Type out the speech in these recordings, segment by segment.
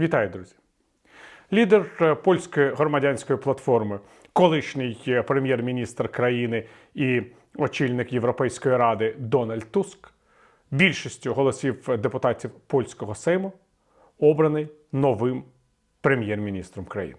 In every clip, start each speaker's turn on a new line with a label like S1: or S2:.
S1: Вітаю, друзі. Лідер е, польської громадянської платформи, колишній е, прем'єр-міністр країни і очільник Європейської ради Дональд Туск, більшістю голосів депутатів польського сейму, обраний новим прем'єр-міністром країни.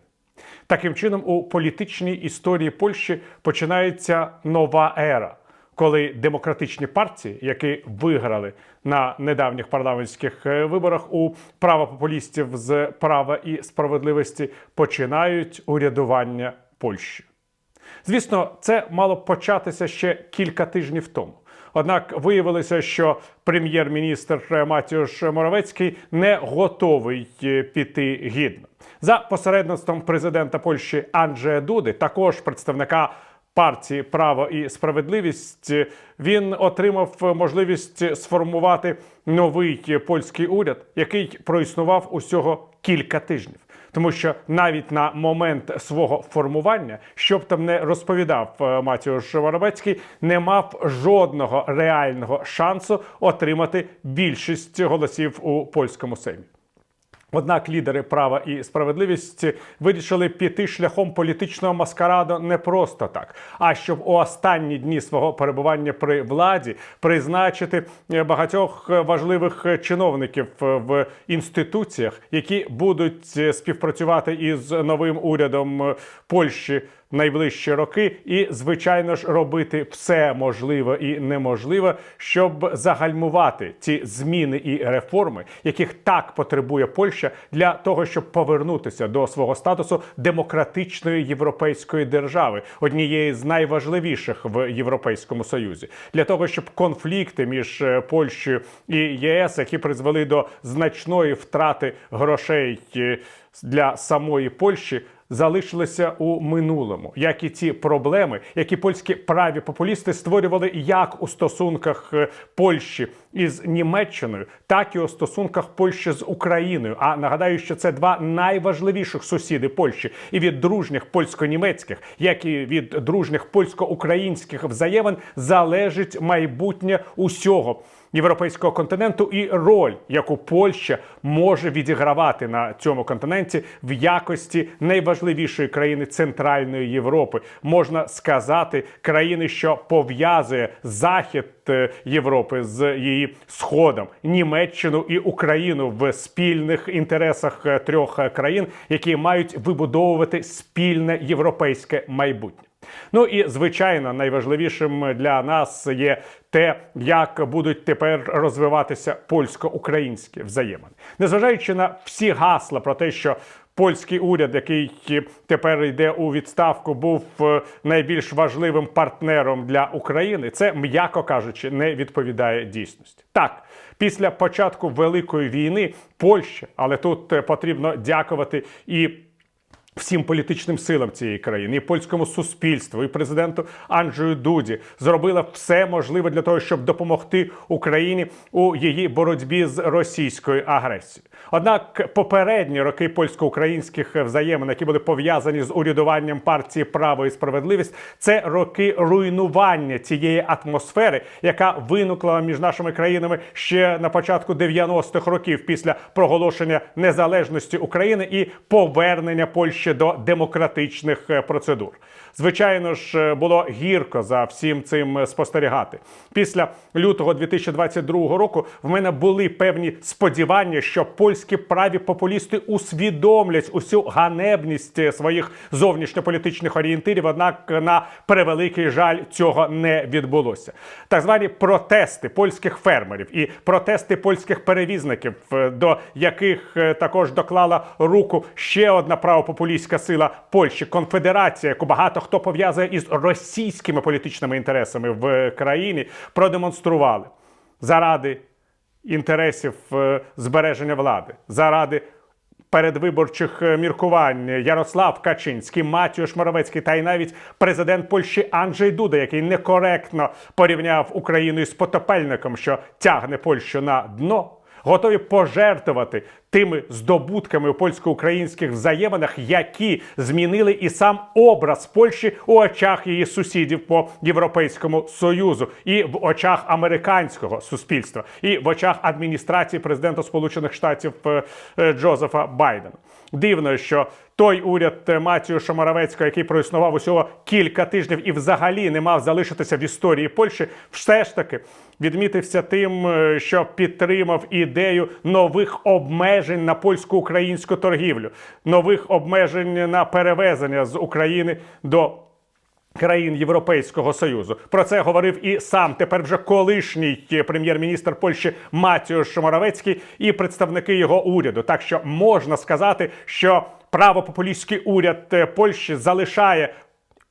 S1: Таким чином, у політичній історії Польщі починається нова ера, коли демократичні партії, які виграли на недавніх парламентських е, виборах у правопопулістів з права і справедливості, починають урядування Польщі. Звісно, це мало початися ще кілька тижнів тому. Однак виявилося, що прем'єр-міністр Матіуш Моровецький не готовий е, піти гідно. За посередництвом президента Польщі Анджея Дуди, також представника партії Право і справедливість, він отримав можливість сформувати новий польський уряд, який проіснував усього кілька тижнів. Тому що навіть на момент свого формування, що б там не розповідав е, Матіуш Воробецький, не мав жодного реального шансу отримати більшість голосів у польському сеймі. Однак лідери права і справедливості вирішили піти шляхом політичного маскараду не просто так, а щоб у останні дні свого перебування при владі призначити е, багатьох важливих чиновників в інституціях, які будуть е, співпрацювати із новим урядом е, Польщі найближчі роки, і звичайно ж робити все можливе і неможливе, щоб загальмувати ці зміни і реформи, яких так потребує Польща для того, щоб повернутися до свого статусу демократичної європейської держави, однієї з найважливіших в Європейському Союзі, для того, щоб конфлікти між е, Польщею і ЄС, які призвели до значної втрати грошей е, для самої Польщі залишилися у минулому, як і ті проблеми, які польські праві популісти створювали як у стосунках е, Польщі із Німеччиною, так і у стосунках Польщі з Україною. А нагадаю, що це два найважливіших сусіди Польщі і від дружніх польсько-німецьких, як і від дружніх польсько-українських взаємин залежить майбутнє усього європейського континенту і роль, яку Польща може відігравати на цьому континенті в якості найважливішої країни Центральної Європи, можна сказати, країни, що пов'язує захід е, Європи з її сходом, Німеччину і Україну в спільних інтересах е, трьох е, країн, які мають вибудовувати спільне європейське майбутнє. Ну і звичайно, найважливішим для нас є те, як будуть тепер розвиватися польсько-українські взаємини, незважаючи на всі гасла про те, що польський уряд, який тепер йде у відставку, був е, найбільш важливим партнером для України. Це м'яко кажучи, не відповідає дійсності. Так, після початку великої війни Польща, але тут е, потрібно дякувати і. Всім політичним силам цієї країни, і польському суспільству, і президенту Анджею Дуді зробила все можливе для того, щоб допомогти Україні у її боротьбі з російською агресією. Однак попередні роки польсько-українських взаємин, які були пов'язані з урядуванням партії Право і справедливість, це роки руйнування цієї атмосфери, яка виникла між нашими країнами ще на початку 90-х років після проголошення незалежності України і повернення Польщі до демократичних е, процедур. Звичайно ж, е, було гірко за всім цим спостерігати. Після лютого 2022 року в мене були певні сподівання, що польські праві популісти усвідомлять усю ганебність е, своїх зовнішньополітичних орієнтирів. Однак, на превеликий жаль, цього не відбулося. Так звані протести польських фермерів і протести польських перевізників, до яких також доклала руку ще одна правопопулістська сила Польщі конфедерація, яку багато хто пов'язує із російськими політичними інтересами в країні, продемонстрували заради інтересів е, збереження влади, заради. Передвиборчих е, міркувань Ярослав Качинський, Матіуш Моровецький та й навіть президент Польщі Анджей Дуда, який некоректно порівняв Україну із потопельником, що тягне Польщу на дно, готові пожертвувати тими здобутками у польсько-українських взаєминах, які змінили і сам образ Польщі у очах її сусідів по Європейському Союзу, і в очах американського суспільства, і в очах адміністрації президента Сполучених Штатів е, е, Джозефа Байдена. Дивно, що той уряд е, Матіуша який проіснував усього кілька тижнів і взагалі не мав залишитися в історії Польщі, все ж таки відмітився тим, е, що підтримав ідею нових обмежень на польсько-українську торгівлю, нових обмежень на перевезення з України до. Країн Європейського союзу про це говорив і сам тепер вже колишній прем'єр-міністр Польщі Матіуш Моравецький і представники його уряду. Так що можна сказати, що правопопулістський уряд е, Польщі залишає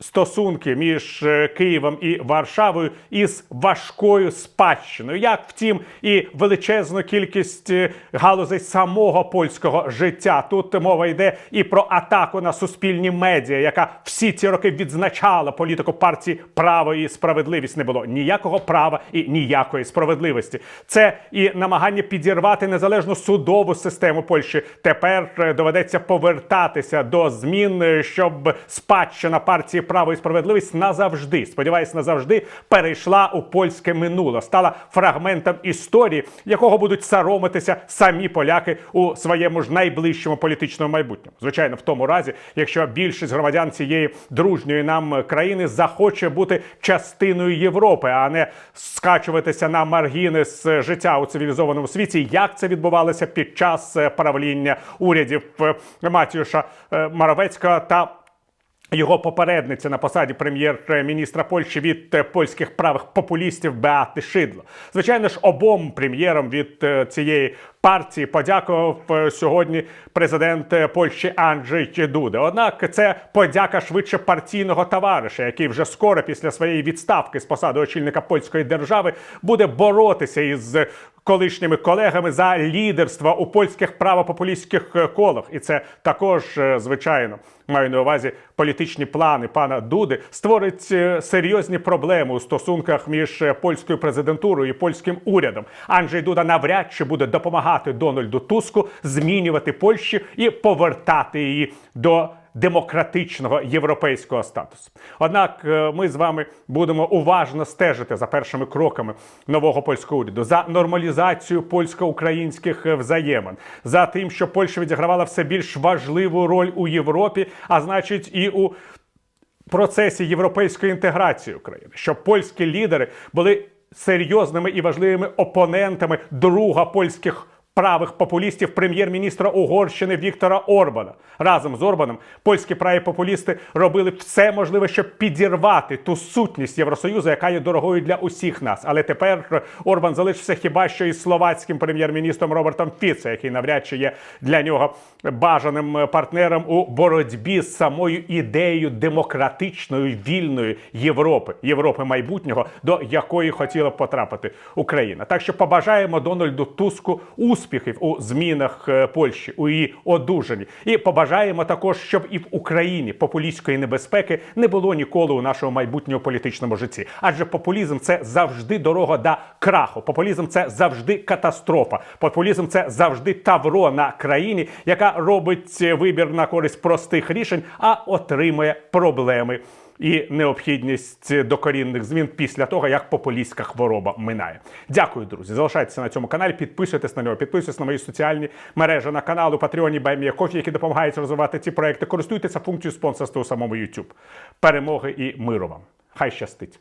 S1: стосунки між е, Києвом і Варшавою із важкою спадщиною, як втім, і величезну кількість е, галузей самого польського життя. Тут мова йде і про атаку на суспільні медіа, яка всі ці роки відзначала політику партії право і справедливість. Не було ніякого права і ніякої справедливості. Це і намагання підірвати незалежну судову систему Польщі. Тепер е, доведеться повертатися до змін, щоб спадщина партії право і справедливість назавжди, сподіваюсь, назавжди перейшла у польське минуле, стала фрагментом історії, якого будуть соромитися самі поляки у своєму ж найближчому політичному майбутньому. Звичайно, в тому разі, якщо більшість громадян цієї дружньої нам країни захоче бути частиною Європи, а не скачуватися на маргіни з життя у цивілізованому світі, як це відбувалося під час е, правління урядів е, Матіуша е, та його попередниця на посаді прем'єр-міністра Польщі від е, польських правих популістів Беати Шидло. Звичайно ж, обом прем'єрам від е, цієї партії подякував е, сьогодні президент е, Польщі Анджей Дуда. Однак це подяка швидше партійного товариша, який вже скоро після своєї відставки з посади очільника польської держави буде боротися із колишніми колегами за лідерство у польських правопопулістських е, колах. І це також, звичайно, маю на увазі політичні плани пана Дуди, створить серйозні проблеми у стосунках між польською президентурою і польським урядом. Анджей Дуда навряд чи буде допомагати Дональду Туску змінювати Польщу і повертати її до демократичного європейського статусу. Однак е, ми з вами будемо уважно стежити за першими кроками нового польського уряду, за нормалізацію польсько-українських е, взаємин, за тим, що Польща відігравала все більш важливу роль у Європі, а значить, і у процесі європейської інтеграції України, щоб польські лідери були серйозними і важливими опонентами друга польських правих популістів прем'єр-міністра Угорщини Віктора Орбана. Разом з Орбаном польські праві популісти робили все можливе, щоб підірвати ту сутність Євросоюзу, яка є дорогою для усіх нас. Але тепер Орбан залишився хіба що із словацьким прем'єр-міністром Робертом Фіце, який навряд чи є для нього бажаним партнером у боротьбі з самою ідеєю демократичної вільної Європи, Європи майбутнього, до якої хотіла б потрапити Україна. Так що побажаємо Дональду Туску успіхів у змінах е, Польщі, у її одужанні, і побажаємо також, щоб і в Україні популістської небезпеки не було ніколи у нашому майбутньому політичному житті. Адже популізм це завжди дорога до краху. Популізм це завжди катастрофа. Популізм це завжди тавро на країні, яка робить е, вибір на користь простих рішень, а отримує проблеми. І необхідність докорінних змін після того, як популістська хвороба минає. Дякую, друзі. Залишайтеся на цьому каналі, підписуйтесь на нього, підписуйтесь на мої соціальні мережі на каналу Патреоні Баймія які допомагають розвивати ці проекти. Користуйтеся функцією спонсорства у самому YouTube. Перемоги і миру вам! Хай щастить!